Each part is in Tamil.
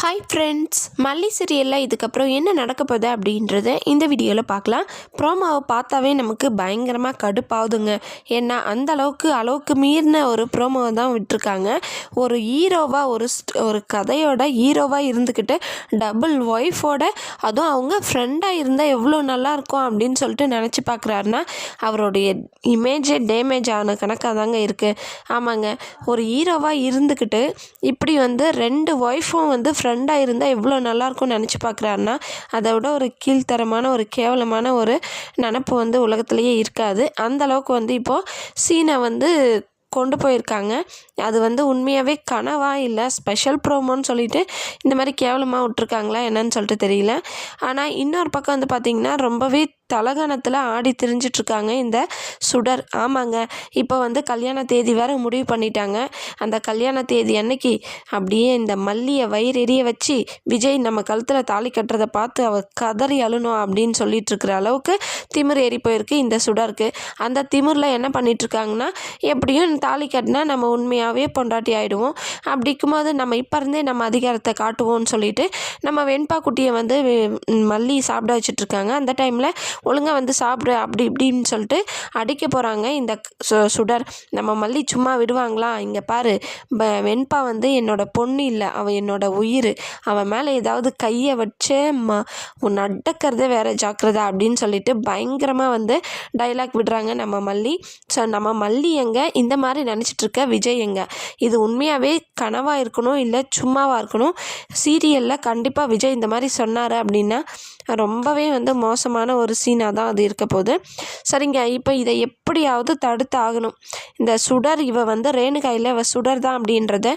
ஹாய் ஃப்ரெண்ட்ஸ் மல்லி சீரியலில் இதுக்கப்புறம் என்ன நடக்க போகுது அப்படின்றத இந்த வீடியோவில் பார்க்கலாம். ப்ரோமோவை பார்த்தாவே நமக்கு பயங்கரமாக கடுப்பாகுதுங்க. ஏன்னா அந்த அளவுக்கு அளவுக்கு மீறின ஒரு ப்ரோமோவை தான் விட்டுருக்காங்க. ஒரு ஹீரோவாக ஒரு ஒரு கதையோட ஹீரோவாக இருந்துக்கிட்டு டபுள் ஒய்ஃபோட அதுவும் அவங்க ஃப்ரெண்டாக இருந்தால் எவ்வளோ நல்லாயிருக்கும் அப்படின்னு சொல்லிட்டு நினச்சி பார்க்குறாருன்னா அவருடைய இமேஜே டேமேஜ் ஆன கணக்காக தாங்க இருக்குது ஆமாங்க. ஒரு ஹீரோவாக இருந்துக்கிட்டு இப்படி வந்து ரெண்டு ஒய்ஃபும் வந்து ஃப்ரெண்டாக இருந்தால் எவ்வளோ நல்லாயிருக்கும்னு நினச்சி பார்க்குறாருன்னா அதை விட ஒரு கீழ்த்தரமான ஒரு கேவலமான ஒரு நினப்பு வந்து உலகத்துலேயே இருக்காது. அந்த அளவுக்கு வந்து இப்போது சீனை வந்து கொண்டு போயிருக்காங்க. அது வந்து உண்மையாகவே கனவா இல்லை ஸ்பெஷல் ப்ரோமோன்னு சொல்லிட்டு இந்த மாதிரி கேவலமாக விட்ருக்காங்களா என்னன்னு சொல்லிட்டு தெரியல. ஆனால் இன்னொரு பக்கம் வந்து பார்த்திங்கன்னா ரொம்பவே தலகணத்தில் ஆடி திரிஞ்சிட்ருக்காங்க இந்த சுடர். ஆமாங்க. இப்போ வந்து கல்யாண தேதி வேறு முடிவு பண்ணிட்டாங்க. அந்த கல்யாண தேதி அன்னைக்கு அப்படியே இந்த மல்லியை வயிறெறிய வச்சு விஜய் நம்ம கழுத்தில் தாலி கட்டுறதை பார்த்து அவள் கதறி அழுணும் அப்படின்னு சொல்லிட்டு இருக்கிற அளவுக்கு திமிர் ஏறி போயிருக்கு இந்த சுடருக்கு. அந்த திமிரில் என்ன பண்ணிகிட்ருக்காங்கன்னா எப்படியும் தாலி கட்டினா நம்ம உண்மையாகவே பொண்டாட்டி ஆகிடுவோம் அப்படிக்கும் போது நம்ம இப்போ இருந்தே நம்ம அதிகாரத்தை காட்டுவோம்னு சொல்லிட்டு நம்ம வெண்பா குட்டியை வந்து மல்லி சாப்பிட வச்சுட்ருக்காங்க. அந்த டைமில் ஒழுங்காக வந்து சாப்பிடு அப்படி இப்படின்னு சொல்லிட்டு அடிக்க போகிறாங்க இந்த சுடர். நம்ம மல்லி சும்மா விடுவாங்களா? இங்கே பாரு வெண்பா வந்து என்னோட பொண்ணு இல்லை அவன் என்னோட உயிர். அவன் மேலே ஏதாவது கையை வச்சு ம உன் அடக்கிறதே வேறு ஜாக்கிரதா அப்படின்னு சொல்லிட்டு பயங்கரமாக வந்து டைலாக் விடுறாங்க நம்ம மல்லி. ஸோ நம்ம மல்லி எங்கே? இந்த மாதிரி நினச்சிட்ருக்க விஜய் எங்கே? இது உண்மையாகவே கனவாக இருக்கணும் இல்லை சும்மாவாக இருக்கணும்? சீரியலில் கண்டிப்பாக விஜய் இந்த மாதிரி சொன்னார் அப்படின்னா ரொம்பவே வந்து மோசமான ஒரு சீனாக தான் அது இருக்க போகுது. சரிங்க இப்போ இதை எப்படியாவது தடுத்து ஆகணும். இந்த சுடர் இவ வந்து ரேணுகாயில் இவ சுடர் தான் அப்படின்றத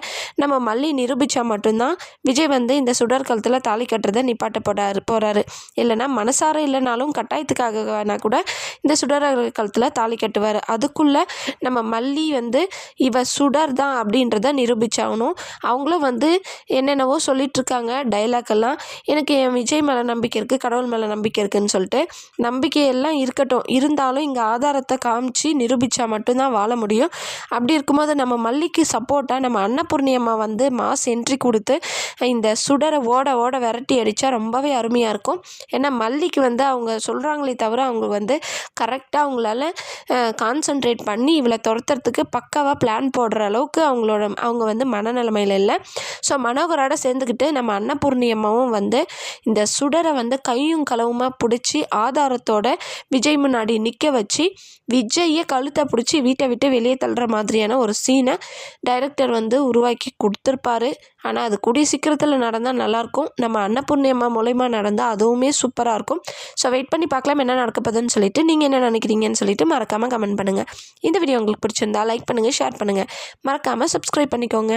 நம்ம மல்லி நிரூபித்தா மட்டும்தான் விஜய் வந்து இந்த சுடர் கழுத்தில் தாலி கட்டுறதை நிப்பாட்ட போடாரு போகிறாரு இல்லைன்னா மனசார இல்லைனாலும் கட்டாயத்துக்காக வேணால் கூட இந்த சுடர் கழுத்தில் தாலி கட்டுவார். அதுக்குள்ளே நம்ம மல்லி வந்து இவ சுடர் தான் அப்படின்றத நிரூபிச்சாகணும். அவங்களும் வந்து என்னென்னவோ சொல்லிகிட்ருக்காங்க டைலாக் எல்லாம். எனக்கு என் விஜய் மேலே நம்பிக்கை இருக்குது கடவுள் மேலே நம்பிக்கை இருக்குதுன்னு சொல்லிட்டு நம்பிக்கையெல்லாம் இருக்கட்டும். இருந்தாலும் இங்கே ஆதாரத்தை காமிச்சு நிரூபித்தா மட்டும்தான் வாழ முடியும். அப்படி இருக்கும்போது நம்ம மல்லிக்கு சப்போர்ட்டாக நம்ம அன்னபூர்ணியம்மா வந்து மாஸ் என்ட்ரி கொடுத்து இந்த சுடரை ஓட ஓட விரட்டி அடித்தா ரொம்பவே அருமையாக இருக்கும். ஏன்னா மல்லிக்கு வந்து அவங்க சொல்கிறாங்களே தவிர அவங்க வந்து கரெக்டாக அவங்களால கான்சன்ட்ரேட் பண்ணி இவளை துரத்துறதுக்கு பக்காவாக பிளான் போடுற அளவுக்கு அவங்களோட அவங்க வந்து மனநிலைமையில் இல்லை. ஸோ மனோகரோட சேர்ந்துக்கிட்டு நம்ம அன்னபூர்ணியம்மாவும் வந்து இந்த சுடரை வந்து கையும் களவுமாக பிடிச்சி அதிகாரத்தோட விஜய் முன்னாடி நிற்க வச்சு விஜயை கழுத்தை பிடிச்சி வீட்டை விட்டு வெளியே தள்ளுற மாதிரியான ஒரு சீனை டைரக்டர் வந்து உருவாக்கி கொடுத்துருப்பாரு. ஆனால் அது கூடிய சீக்கிரத்தில் நடந்தால் நல்லாயிருக்கும். நம்ம அன்னபூர்ணியம்மா மூலயமா நடந்தால் அதுவுமே சூப்பராக இருக்கும். ஸோ வெயிட் பண்ணி பார்க்கலாம் என்ன நடக்கப்படுதுன்னு சொல்லிட்டு நீங்கள் என்ன நினைக்கிறீங்கன்னு சொல்லிட்டு மறக்காமல் கமெண்ட் பண்ணுங்கள் இந்த வீடியோ உங்களுக்கு பிடிச்சிருந்தா லைக் பண்ணுங்கள் ஷேர் பண்ணுங்கள் மறக்காமல் சப்ஸ்கிரைப் பண்ணிக்கோங்க.